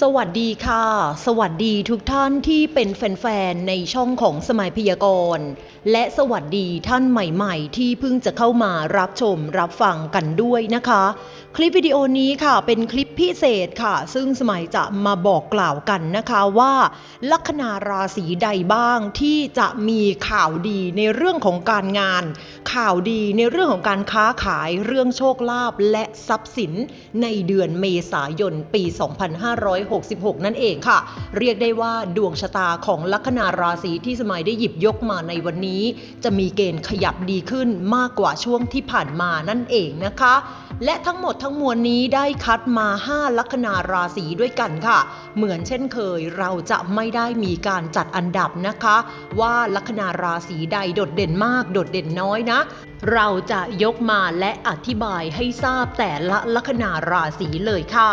สวัสดีค่ะ สวัสดีทุกท่านที่เป็นแฟนๆ ในช่องของสมัยพยากรณ์และสวัสดีท่านใหม่ๆ ที่เพิ่งจะเข้ามารับชมรับฟังกันด้วยนะคะ คลิปวิดีโอนี้ค่ะเป็นคลิปพิเศษค่ะ ซึ่งสมัยจะมาบอกกล่าวกันนะคะว่า ลัคนาราศีใดบ้างที่จะมีข่าวดีในเรื่องของการงาน ข่าวดีในเรื่องของการค้าขายเรื่องโชคลาภและทรัพย์สินในเดือนเมษายนปี 2500 2566 นั่นเองค่ะ เรียกได้ว่าดวงชะตาของลัคนาราศีที่สมัยได้หยิบยกมาในวันนี้ จะมีเกณฑ์ขยับดีขึ้นมากกว่าช่วงที่ผ่านมานั่นเองนะคะ และทั้งหมดทั้งมวลนี้ได้คัดมา 5 ลัคนาราศีด้วยกันค่ะ เหมือนเช่นเคยเราจะไม่ได้มีการจัดอันดับนะคะ ว่าลัคนาราศีใดโดดเด่นมากโดดเด่นน้อยนะเราจะยกมาและอธิบายให้ทราบแต่ละลัคนาราศีเลยค่ะ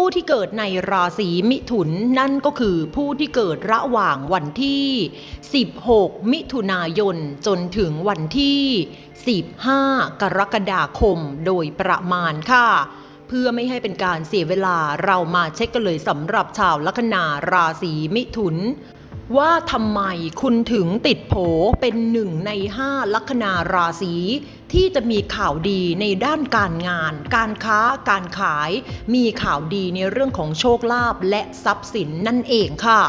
ผู้ที่เกิดในราศีมิถุนนั่นก็คือผู้ที่เกิดระหว่างวันที่ 16 มิถุนายนจนถึงวันที่ 15 กรกฎาคมโดยประมาณค่ะ เพื่อไม่ให้เป็นการเสียเวลาเรามาเช็คกันเลยสำหรับชาวลัคนาราศีมิถุนว่าทำไมคุณถึงติดโผเป็นหนึ่งในห้าลัคนาราศี ที่จะมีข่าวดีในด้านการงาน การค้า การขาย มีข่าวดีในเรื่องของโชคลาภและทรัพย์สินนั่นเองค่ะ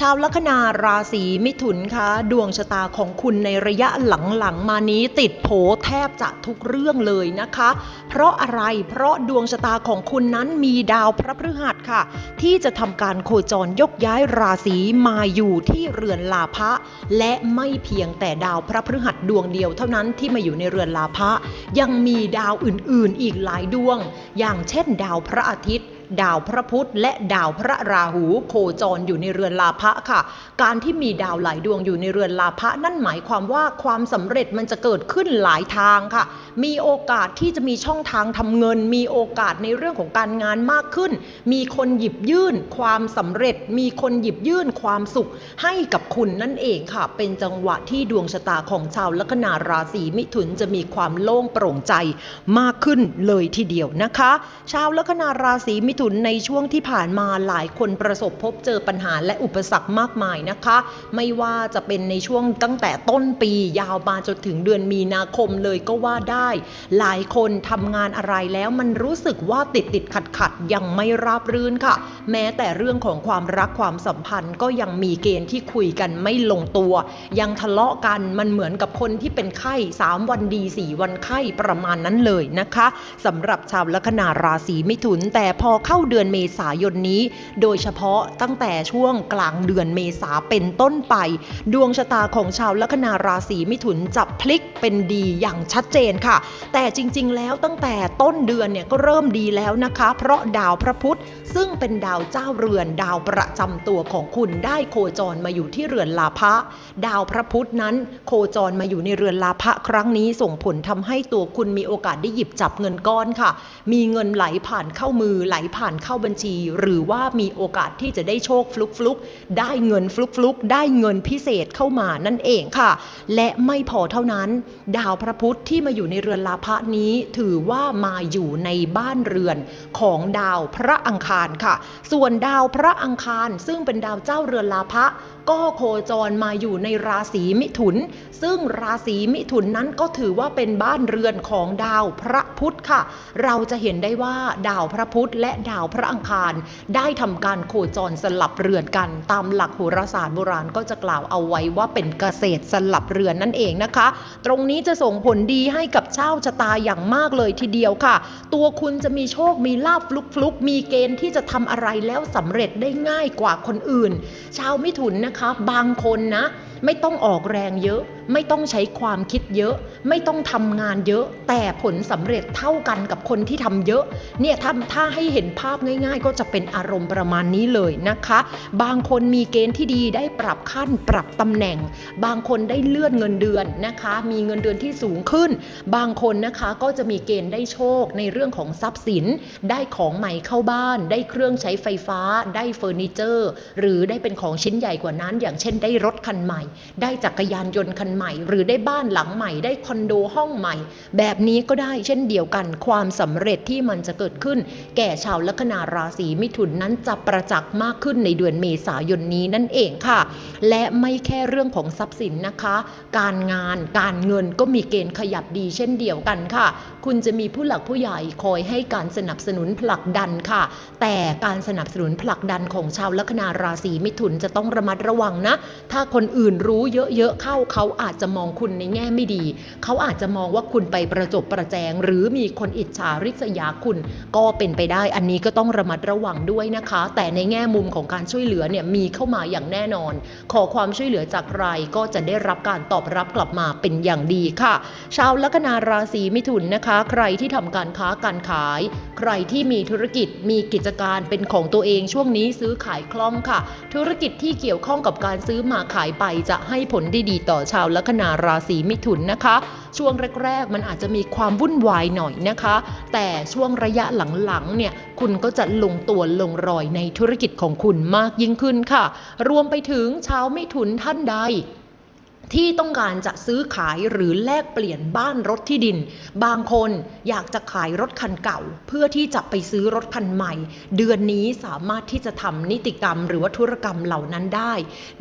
ชาวลัคนาราศีมิถุนคะดวงชะตาของคุณในระยะหลังๆ มานี้ติดโผแทบจะทุกเรื่องเลยนะคะ เพราะอะไรเพราะดวงชะตาของคุณนั้นมีดาวพระพฤหัสค่ะ ที่จะทำการโคจรยกย้ายราศีมาอยู่ที่เรือนลาภะและไม่เพียงแต่ดาวพระพฤหัสดวงเดียวเท่านั้นที่มาอยู่ในเรือนลาภะยังมีดาวอื่นๆอีกหลายดวง อย่างเช่นดาวพระอาทิตย์ ดาวพระพุธและดาวพระราหูโคจรอยู่ในเรือนลาภะค่ะ การที่มีดาวหลายดวงอยู่ในเรือนลาภะนั่นหมายความว่าความสำเร็จมันจะเกิดขึ้นหลายทางค่ะ มีโอกาสที่จะมีช่องทางทำเงิน มีโอกาสในเรื่องของการงานมากขึ้น มีคนหยิบยื่นความสำเร็จ มีคนหยิบยื่นความสุขให้กับคุณนั่นเองค่ะ เป็นจังหวะที่ดวงชะตาของชาวลัคนาราศีมิถุนจะมีความโล่งโปร่งใจมากขึ้นเลยทีเดียวนะคะ ชาวลัคนาราศีมิถุนในช่วงที่ผ่านมาหลายคนประสบพบเจอปัญหาและอุปสรรคมากมายนะคะ ไม่ว่าจะเป็นในช่วงตั้งแต่ต้นปียาวมาจนถึงเดือนมีนาคมเลยก็ว่าได้ หลายคนทำงานอะไรแล้วมันรู้สึกว่าติดติดขัดขัดยังไม่ราบรื่นค่ะ แม้แต่เรื่องของความรักความสัมพันธ์ก็ยังมีเกณฑ์ที่คุยกันไม่ลงตัว ยังทะเลาะกันมันเหมือนกับคนที่เป็นไข้ 3 วันดี 4 วันไข้ประมาณนั้นเลยนะคะสำหรับชาวลัคนาราศีมิถุนแต่พอเข้าเดือนเมษายนนี้ โดยเฉพาะตั้งแต่ช่วงกลางเดือนเมษาเป็นต้นไป ดวงชะตาของชาวลัคนาราศีมิถุนจะพลิกเป็นดีอย่างชัดเจนค่ะ แต่จริง ๆ แล้วตั้งแต่ต้นเดือนเนี่ยก็เริ่มดีแล้วนะคะ เพราะดาวพระพุธซึ่งเป็นดาวเจ้าเรือน ดาวประจำตัวของคุณได้โคจรมาอยู่ที่เรือนลาภะดาวพระพุธนั้นโคจรมาอยู่ในเรือนลาภะครั้งนี้ส่งผลทำให้ตัวคุณมีโอกาสได้หยิบจับเงินก้อนค่ะ มีเงินไหลผ่านเข้ามือไหลผ่านเข้าบัญชี หรือว่ามีโอกาสที่จะได้โชคฟลุกฟลุกได้เงินฟลุกฟลุกได้เงินพิเศษเข้ามานั่นเองค่ะ และไม่พอเท่านั้น ดาวพระพุธที่มาอยู่ในเรือนลาภะนี้ถือว่ามาอยู่ในบ้านเรือนของดาวพระอังคารค่ะ ส่วนดาวพระอังคารซึ่งเป็นดาวเจ้าเรือนลาภะก็โคจรมาอยู่ในราศีมิถุน ซึ่งราศีมิถุนนั้นก็ถือว่าเป็นบ้านเรือนของดาวพระพุธค่ะ เราจะเห็นได้ว่าดาวพระพุธและดาวพระอังคารได้ทำการโคจรสลับเรือนกัน ตามหลักโหราศาสตร์โบราณก็จะกล่าวเอาไว้ว่าเป็นเกษตรสลับเรือนนั่นเองนะคะ ตรงนี้จะส่งผลดีให้กับเจ้าชะตาอย่างมากเลยทีเดียวค่ะ ตัวคุณจะมีโชคมีลาบฟลุกฟลุกๆ มีเกณฑ์ที่จะทำอะไรแล้วสำเร็จได้ง่ายกว่าคนอื่น ชาวมิถุนนะคะ บางคนนะ ไม่ต้องออกแรงเยอะไม่ต้องใช้ความคิดเยอะ ไม่ต้องทำงานเยอะ แต่ผลสำเร็จเท่ากันกับคนที่ทำเยอะ เนี่ยถ้าถ้าให้เห็นภาพง่าย ๆ ก็จะเป็นอารมณ์ประมาณนี้เลยนะคะ บางคนมีเกณฑ์ที่ดีได้ปรับขั้นปรับตำแหน่ง บางคนได้เลื่อนเงินเดือนนะคะ มีเงินเดือนที่สูงขึ้น บางคนนะคะก็จะมีเกณฑ์ได้โชคในเรื่องของทรัพย์สิน ได้ของใหม่เข้าบ้าน ได้เครื่องใช้ไฟฟ้า ได้เฟอร์นิเจอร์ หรือได้เป็นของชิ้นใหญ่กว่านั้น อย่างเช่นได้รถคันใหม่ ได้จักรยานยนต์คันใหม่ หรือได้บ้านหลังใหม่ ได้คอนโดห้องใหม่ แบบนี้ก็ได้เช่นเดียวกัน ความสำเร็จที่มันจะเกิดขึ้น แก่ชาวลัคนาราศีมิถุนนั้นจะประจักษ์มากขึ้นในเดือนเมษายนนี้นั่นเองค่ะ และไม่แค่เรื่องของทรัพย์สินนะคะ การงานการเงินก็มีเกณฑ์ขยับดีเช่นเดียวกันค่ะ คุณจะมีผู้หลักผู้ใหญ่คอยให้การสนับสนุนผลักดันค่ะ แต่การสนับสนุนผลักดันของชาวลัคนาราศีมิถุนจะต้องระมัดระวังนะ ถ้าคนอื่นรู้เยอะๆเข้าเขาอาจจะมองคุณในแง่ไม่ดี เขาอาจจะมองว่าคุณไปประจบประแจง หรือมีคนอิจฉาริษยาคุณก็เป็นไปได้ อันนี้ก็ต้องระมัดระวังด้วยนะคะ แต่ในแง่มุมของการช่วยเหลือเนี่ยมีเข้ามาอย่างแน่นอน ขอความช่วยเหลือจากใครก็จะได้รับการตอบรับกลับมาเป็นอย่างดีค่ะ ชาวลัคนาราศีมิถุนนะคะ ใครที่ทำการค้าการขาย ใครที่มีธุรกิจมีกิจการเป็นของตัวเองช่วงนี้ซื้อขายคล่องค่ะ ธุรกิจที่เกี่ยวข้องกับการซื้อมาขายไปจะให้ผลได้ดีต่อชาวลัคนาราศีมิถุนนะคะ ช่วงแรกๆ มันอาจจะมีความวุ่นวายหน่อยนะคะ แต่ช่วงระยะหลังๆเนี่ยคุณก็จะลงตัวลงรอยในธุรกิจของคุณมากยิ่งขึ้นค่ะ รวมไปถึงชาวมิถุนท่านใด ที่ต้องการจะซื้อขายหรือแลกเปลี่ยนบ้านรถที่ดิน บางคนอยากจะขายรถคันเก่า เพื่อที่จะไปซื้อรถคันใหม่ เดือนนี้สามารถที่จะทำนิติกรรม หรือว่าธุรกรรมเหล่านั้นได้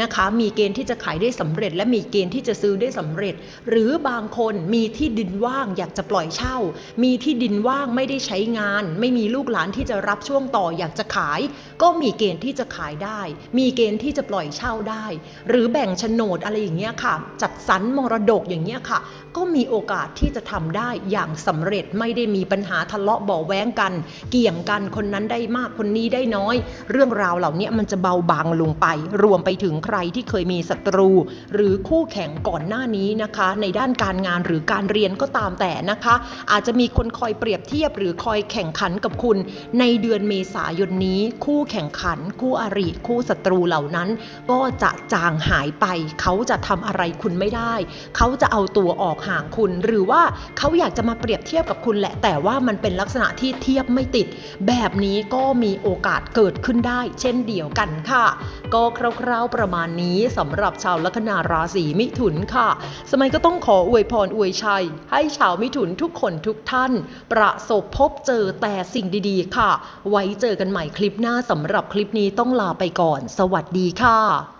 นะคะ มีเกณฑ์ที่จะขายได้สำเร็จ และมีเกณฑ์ที่จะซื้อได้สำเร็จ หรือบางคนมีที่ดินว่างอยากจะปล่อยเช่า มีที่ดินว่างไม่ได้ใช้งาน ไม่มีลูกหลานที่จะรับช่วงต่ออยากจะขาย ก็มีเกณฑ์ที่จะขายได้ มีเกณฑ์ที่จะปล่อยเช่าได้ หรือแบ่งโฉนดอะไรอย่างเงี้ยค่ะจัดสรรมรดกอย่างเงี้ยค่ะ ก็มีโอกาสที่จะทำได้อย่างสำเร็จไม่ได้มีปัญหาทะเลาะเบาแว้งกัน เกี่ยงกันคนนั้นได้มากคนนี้ได้น้อย เรื่องราวเหล่านี้มันจะเบาบางลงไป รวมไปถึงใครที่เคยมีศัตรู หรือคู่แข่งก่อนหน้านี้นะคะ ในด้านการงานหรือการเรียนก็ตามแต่นะคะ อาจจะมีคนคอยเปรียบเทียบหรือคอยแข่งขันกับคุณ ในเดือนเมษายนนี้ คู่แข่งขัน คู่อริคู่ศัตรูเหล่านั้น ก็จะจางหายไปเขาจะทำอะไรคุณไม่ได้ เขาจะเอาตัวออกห่างคุณ หรือว่าเขาอยากจะมาเปรียบเทียบกับคุณแหละ แต่ว่ามันเป็นลักษณะที่เทียบไม่ติด แบบนี้ก็มีโอกาสเกิดขึ้นได้ เช่นเดียวกันค่ะ ก็คร่าวๆประมาณนี้สำหรับชาวลัคนาราศีมิถุนค่ะ สมัยก็ต้องขออวยพรอวยชัย ให้ชาวมิถุนทุกคนทุกท่าน ประสบพบเจอแต่สิ่งดีๆ ค่ะ ไว้เจอกันใหม่คลิปหน้าสำหรับคลิปนี้ต้องลาไปก่อน สวัสดีค่ะ